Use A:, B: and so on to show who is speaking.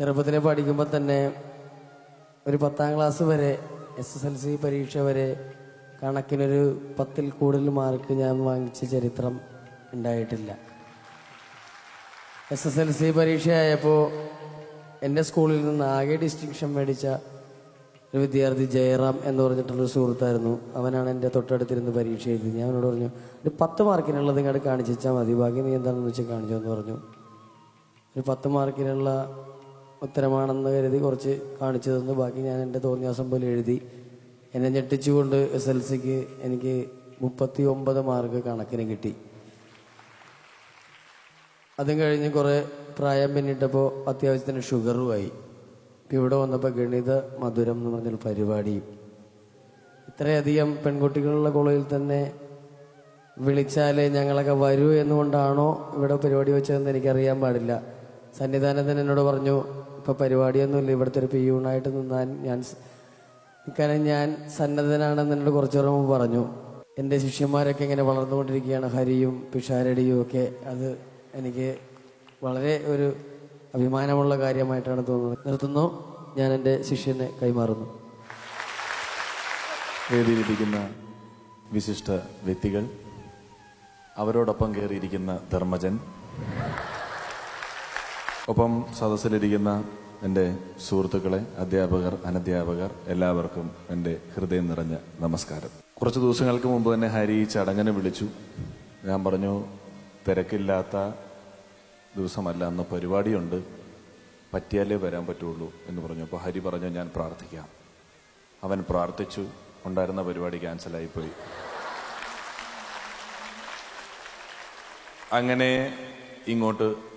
A: ചെറുപ്പത്തിൽ പഠിക്കുമ്പോൾ തന്നെ ഒരു പത്താം ക്ലാസ് വരെ എസ് എസ് എൽ സി പരീക്ഷ വരെ കണക്കിനൊരു പത്തിൽ കൂടുതൽ മാർക്ക് ഞാൻ വാങ്ങിച്ച ചരിത്രം ഉണ്ടായിട്ടില്ല. എസ് എസ് എൽ സി പരീക്ഷയായപ്പോൾ എന്റെ സ്കൂളിൽ നിന്ന് ആകെ ഡിസ്റ്റിങ്ഷൻ മേടിച്ച ഒരു വിദ്യാർത്ഥി ജയറാം എന്ന് പറഞ്ഞിട്ടുള്ളൊരു സുഹൃത്തായിരുന്നു. അവനാണ് എന്റെ തൊട്ടടുത്തിരുന്ന് പരീക്ഷ എഴുതി ഞാൻ അവനോട് പറഞ്ഞു ഒരു പത്ത് മാർക്കിനുള്ളത് ഇങ്ങോട്ട് കാണിച്ചാൽ മതി. ബാക്കി നീ എന്താണെന്ന് വെച്ചാൽ കാണിച്ചോ എന്ന് പറഞ്ഞു. ഒരു പത്ത് മാർക്കിനുള്ള ഉത്തരമാണെന്ന് കരുതി കുറച്ച് കാണിച്ചു തന്നു. ബാക്കി ഞാൻ എന്റെ തോന്നിയാസം പോലെ എഴുതി. എന്നെ ഞെട്ടിച്ചുകൊണ്ട് എസ് എൽ സിക്ക് എനിക്ക് മുപ്പത്തി ഒമ്പത് മാർക്ക് കണക്കിന് കിട്ടി. അതും കഴിഞ്ഞ് കുറേ പ്രായം പിന്നിട്ടപ്പോൾ അത്യാവശ്യത്തിന് ഷുഗറുമായി. ഇപ്പം ഇവിടെ വന്നപ്പോൾ ഗണിത മധുരം എന്ന് പറഞ്ഞൊരു പരിപാടിയും ഇത്രയധികം പെൺകുട്ടികളുള്ള കോളേജിൽ തന്നെ വിളിച്ചാലേ ഞങ്ങളൊക്കെ വരൂ എന്നുകൊണ്ടാണോ ഇവിടെ പരിപാടി വെച്ചതെന്ന് എനിക്കറിയാൻ പാടില്ല. സന്നിധാനത്തിന് എന്നോട് പറഞ്ഞു ഇപ്പൊ പരിപാടിയൊന്നുമില്ല. ഇവിടുത്തെ ഒരു പിയൂണായിട്ട് നിന്നാൻ ഞാൻ കാരണം ഞാൻ സന്നദ്ധനാണെന്ന് എന്നോട് നേരം മുമ്പ് പറഞ്ഞു. എന്റെ ശിഷ്യന്മാരൊക്കെ ഇങ്ങനെ വളർന്നുകൊണ്ടിരിക്കുകയാണ്. ഹരിയും പിഷാരടിയും ഒക്കെ. അത് എനിക്ക് വളരെ ഒരു അഭിമാനമുള്ള കാര്യമായിട്ടാണ് തോന്നുന്നത്. നിർത്തുന്നു. ഞാൻ എന്റെ ശിഷ്യനെ കൈമാറുന്നു.
B: വേദിയിലിരിക്കുന്ന വിശിഷ്ട വ്യക്തികൾ അവരോടൊപ്പം കയറിയിരിക്കുന്ന ധർമ്മജൻ ഒപ്പം സദസ്സിലിരിക്കുന്ന എന്റെ സുഹൃത്തുക്കളെ അധ്യാപകർ അനധ്യാപകർ എല്ലാവർക്കും എന്റെ ഹൃദയം നിറഞ്ഞ നമസ്കാരം. കുറച്ച് ദിവസങ്ങൾക്ക് മുമ്പ് തന്നെ ഹരി ചടങ്ങിനെ വിളിച്ചു. ഞാൻ പറഞ്ഞു തിരക്കില്ലാത്ത ദിവസമല്ല അന്ന് പരിപാടിയുണ്ട്. പറ്റിയാലേ വരാൻ പറ്റുള്ളൂ എന്ന് പറഞ്ഞു. അപ്പോൾ ഹരി പറഞ്ഞു ഞാൻ പ്രാർത്ഥിക്കാം. അവൻ പ്രാർത്ഥിച്ചു. ഉണ്ടായിരുന്ന പരിപാടി ക്യാൻസലായിപ്പോയി. അങ്ങനെ ഇങ്ങോട്ട്